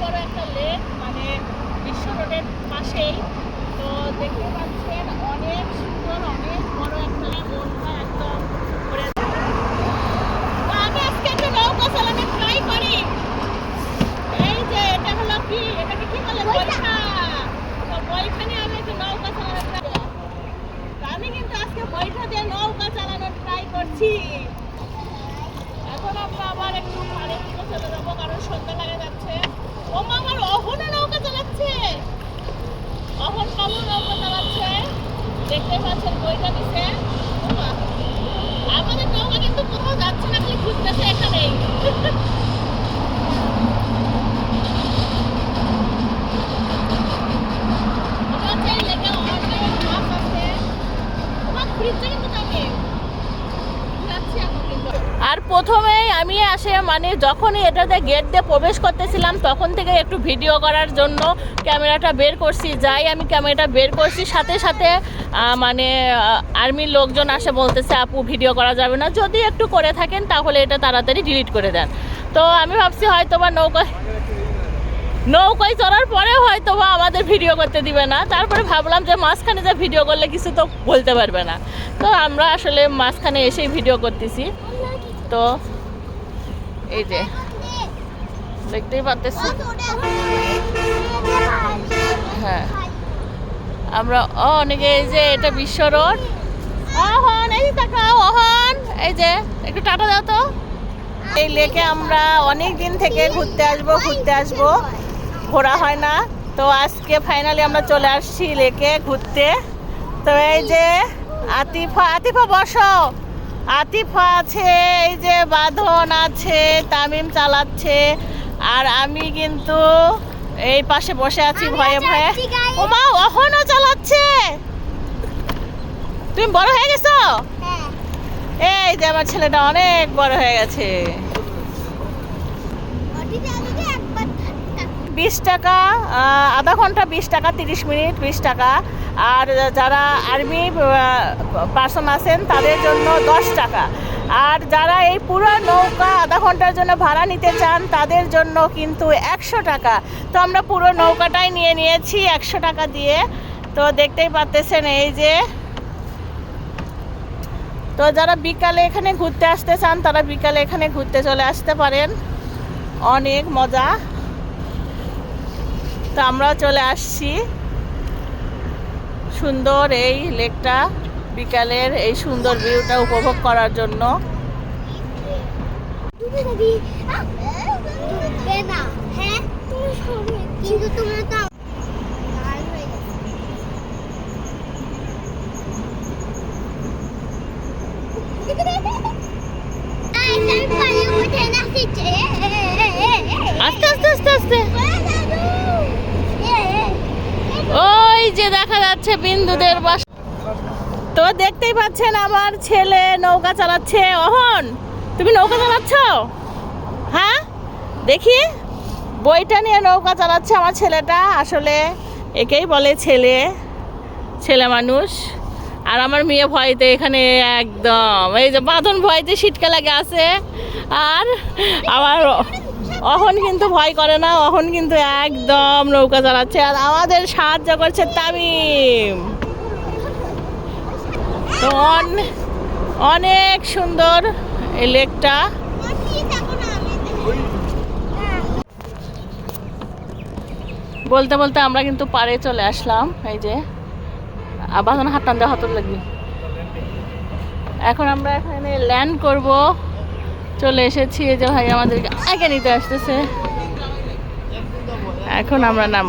বড় একটা লেক মানে বিশ্ব রোডের পাশেই। তো দেখতে পাচ্ছেন অনেক সুন্দর অনেক বড় একটা নৌকা আমি আজকে একটা নৌকা চালানো ট্রাই করি। এই যে এটা হলো কি? কি বলে? বৈঠা। আমি নৌকা চালানো আমি কিন্তু আজকে দিয়ে নৌকা চালানো ট্রাই করছি। আমি আসে মানে যখনই এটাতে গেট দিয়ে প্রবেশ করতেছিলাম, তখন থেকে একটু ভিডিও করার জন্য ক্যামেরাটা বের করছি। যাই আমি ক্যামেরাটা বের করছি, সাথে সাথে মানে আর্মির লোকজন আসে, বলতেছে, আপু ভিডিও করা যাবে না। যদি একটু করে থাকেন, তাহলে এটা তাড়াতাড়ি ডিলিট করে দেন। তো আমি ভাবছি হয়তো বা নৌকায় নৌকায় চড়ার পরে হয়তো বা আমাদের ভিডিও করতে দিবে না। তারপরে ভাবলাম যে মাঝখানে যে ভিডিও করলে কিছু তো বলতে পারবে না। তো আমরা আসলে মাঝখানে এসেই ভিডিও করতেছি। তো এই যে, দেখতেই পাচ্তেছি। হ্যাঁ। আমরা অনেকে এই যে, এটা বিশ্ব রোড। অহন, এই যে তাকাও অহন। এই যে, একটু টাটা দাও তো। এই লেকে আমরা অনেক দিন থেকে ঘুরতে আসব ঘুরতে আসব। ঘোরা হয় না। তো আজকে ফাইনালি আমরা চলে আসছি লেকে ঘুরতে। তো এই যে, আতিফা আতিফা, বসো। আতিফা আছে এই যে বাঁধন আছে তামিম চালাচ্ছে আর আমি কিন্তু এই পাশে বসে আছি ভয়ে ভয়ে। ও মা অহনও চালাচ্ছে। তুমি বড় হয়ে গেছো? এই যে আমার ছেলেটা অনেক বড় হয়ে গেছে। বিশ টাকা আধা ঘণ্টা বিশ টাকা, তিরিশ মিনিট বিশ টাকা। আর যারা আর্মি পার্সন আছেন, তাদের জন্য দশ টাকা। আর যারা এই পুরো নৌকা আধা ঘণ্টার জন্য ভাড়া নিতে চান, তাদের জন্য কিন্তু একশো টাকা। তো আমরা পুরো নৌকাটাই নিয়ে নিয়েছি একশো টাকা দিয়ে। তো দেখতেই পাচ্তেছেন এই যে। তো যারা বিকালে এখানে ঘুরতে আসতে চান, তারা বিকালে এখানে ঘুরতে চলে আসতে পারেন। অনেক মজা। তো আমরা চলে আসছি সুন্দর এই লেকটা বিকালের এই সুন্দর ভিউটা উপভোগ করার জন্য কিন্তু তোমরা তো হয়ে। আস্তে আস্তে আস্তে আস্তে ওই দেখা যাচ্ছে বিন্দুদের বাস। তো দেখতেই পাচ্ছেন আমার ছেলে নৌকা চালাচ্ছে। অহন, তুমি নৌকা চালাচ্ছ? হ্যাঁ? দেখি। বইটা নিয়ে নৌকা চালাচ্ছে আমার ছেলেটা। আসলে একেই বলে ছেলে ছেলে মানুষ। আর আমার মেয়ে ভয়তে এখানে একদম। এই যে বাঁধন ভয়তে শীতকালে লাগে আছে। আর আমার অহন কিন্তু ভয় করে না, অহন কিন্তু একদম নৌকা চালাচ্ছে আর আমাদের সাহায্য করছে তামিম। অনেক সুন্দর এই লেকটা। বলতে বলতে আমরা কিন্তু পাড়ে চলে আসলাম, এই যে। আবার হাত টান দেওয়া হাতর লাগবে। এখন আমরা এখানে ল্যান্ড করব। চলে এসেছি এই যে ভাই আমাদেরকে আগে নিতে আসতেছে। এখন আমরা নাম